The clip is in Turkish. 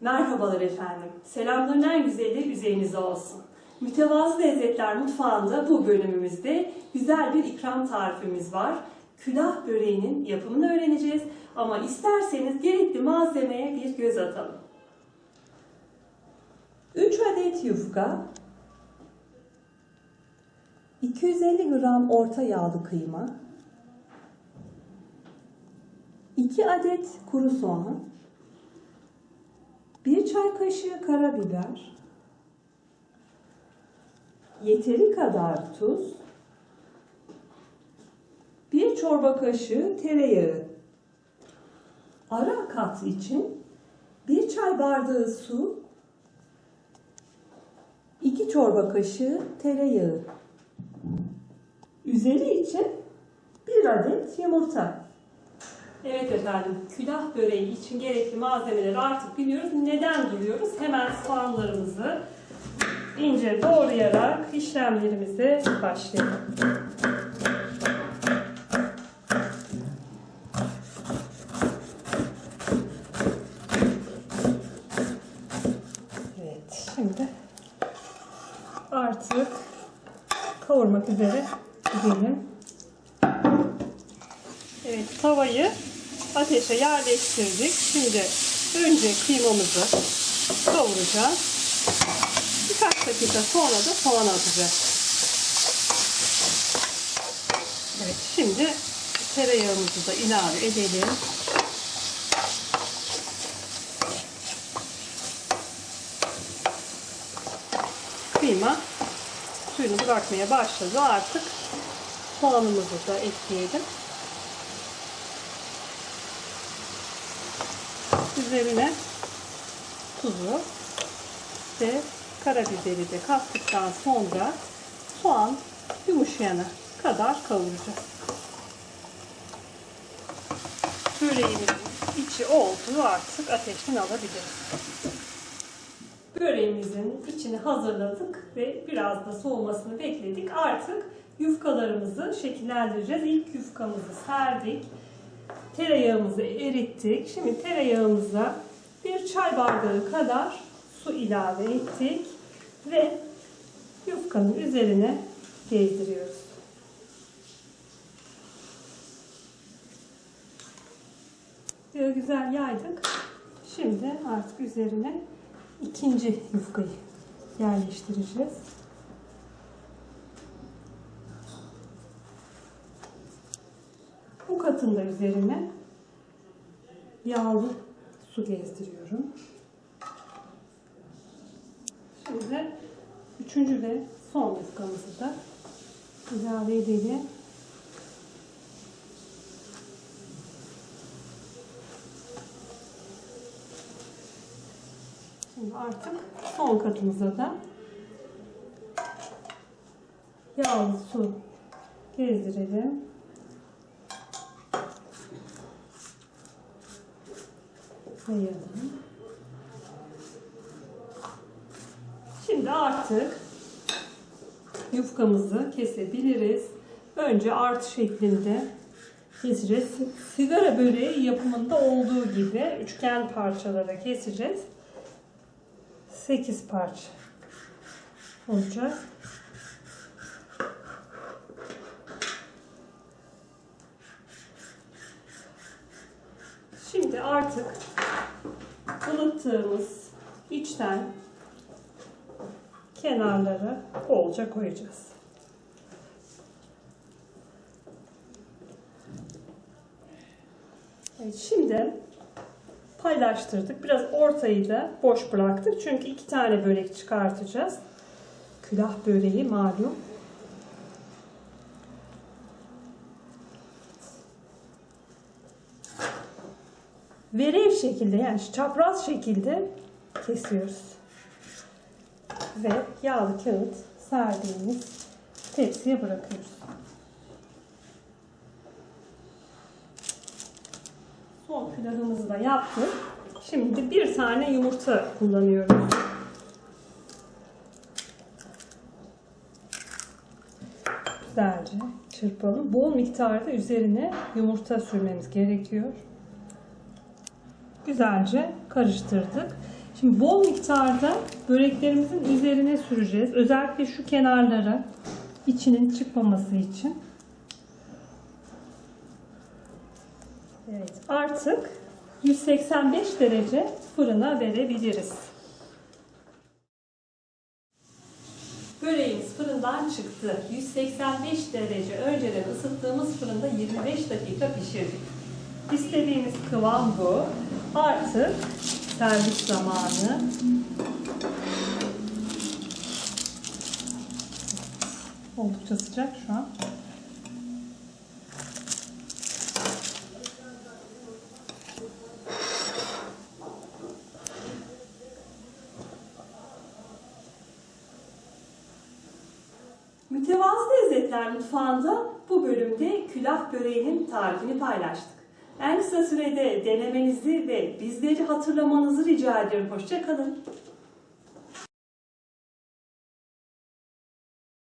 Merhabalar efendim. Selamların en güzeli üzerinize olsun. Mütevazı Lezzetler Mutfağı'nda bu bölümümüzde güzel bir ikram tarifimiz var. Külah böreğinin yapımını öğreneceğiz ama isterseniz gerekli malzemeye bir göz atalım. 3 adet yufka, 250 gram orta yağlı kıyma, 2 adet kuru soğan, 1 çay kaşığı karabiber, yeteri kadar tuz, 1 çorba kaşığı tereyağı. Ara kat için 1 çay bardağı su, 2 çorba kaşığı tereyağı. Üzeri için 1 adet yumurta. Evet efendim, külah böreği için gerekli malzemeleri artık biliyoruz. Neden duruyoruz? Hemen soğanlarımızı ince doğrayarak işlemlerimize başlayalım. Evet, şimdi artık kavurmak üzere gidelim. Tavayı ateşe yerleştirdik. Şimdi önce kıymamızı kavuracağız. Birkaç dakika sonra da soğan atacağız. Evet, şimdi tereyağımızı da ilave edelim. Kıyma suyunu bırakmaya başladı. Artık soğanımızı da ekleyelim. Üzerine tuzu ve karabiberi de kattıktan sonra soğan yumuşayana kadar kavuracağız. Böreğimizin içi oldu artık ateşten alabiliriz. Böreğimizin içini hazırladık ve biraz da soğumasını bekledik. Artık yufkalarımızı şekillendireceğiz. İlk yufkamızı serdik. Tereyağımızı erittik. Şimdi tereyağımıza bir çay bardağı kadar su ilave ettik ve yufkanın üzerine gezdiriyoruz. Yağı güzel yaydık. Şimdi artık üzerine ikinci yufkayı yerleştireceğiz. Bu katın da üzerine yağlı su gezdiriyorum. Şimdi üçüncü ve son yufkamızı da ilave edelim. Şimdi artık son katımıza da yağlı su gezdirelim. Yayalım. Şimdi artık yufkamızı kesebiliriz. Önce artı şeklinde keseceğiz. Sigara böreği yapımında olduğu gibi üçgen parçalara keseceğiz. 8 parça olacak. Şimdi artık ılıttığımız içten kenarları bolca koyacağız. Evet, şimdi paylaştırdık. Biraz ortayı da boş bıraktık. Çünkü iki tane börek çıkartacağız. Külah böreği malum. Verev şekilde yani çapraz şekilde kesiyoruz. Ve yağlı kağıt serdiğimiz tepsiye bırakıyoruz. Son külahımızı da yaptık. Şimdi bir tane yumurta kullanıyorum. Güzelce çırpalım. Bol miktarda üzerine yumurta sürmemiz gerekiyor. Güzelce karıştırdık. Şimdi bol miktarda böreklerimizin üzerine süreceğiz. Özellikle şu kenarlara içinin çıkmaması için. Evet, artık 185 derece fırına verebiliriz. Böreğimiz fırından çıktı. 185 derece önceden ısıttığımız fırında 25 dakika pişirdik. İstediğimiz kıvam bu. Artık servis zamanı. Oldukça sıcak şu an. Mütevazı Lezzetler Mutfağı'nda bu bölümde külah böreğinin tarifini paylaştık. En kısa sürede denemenizi ve bizleri hatırlamanızı rica ediyorum. Hoşçakalın.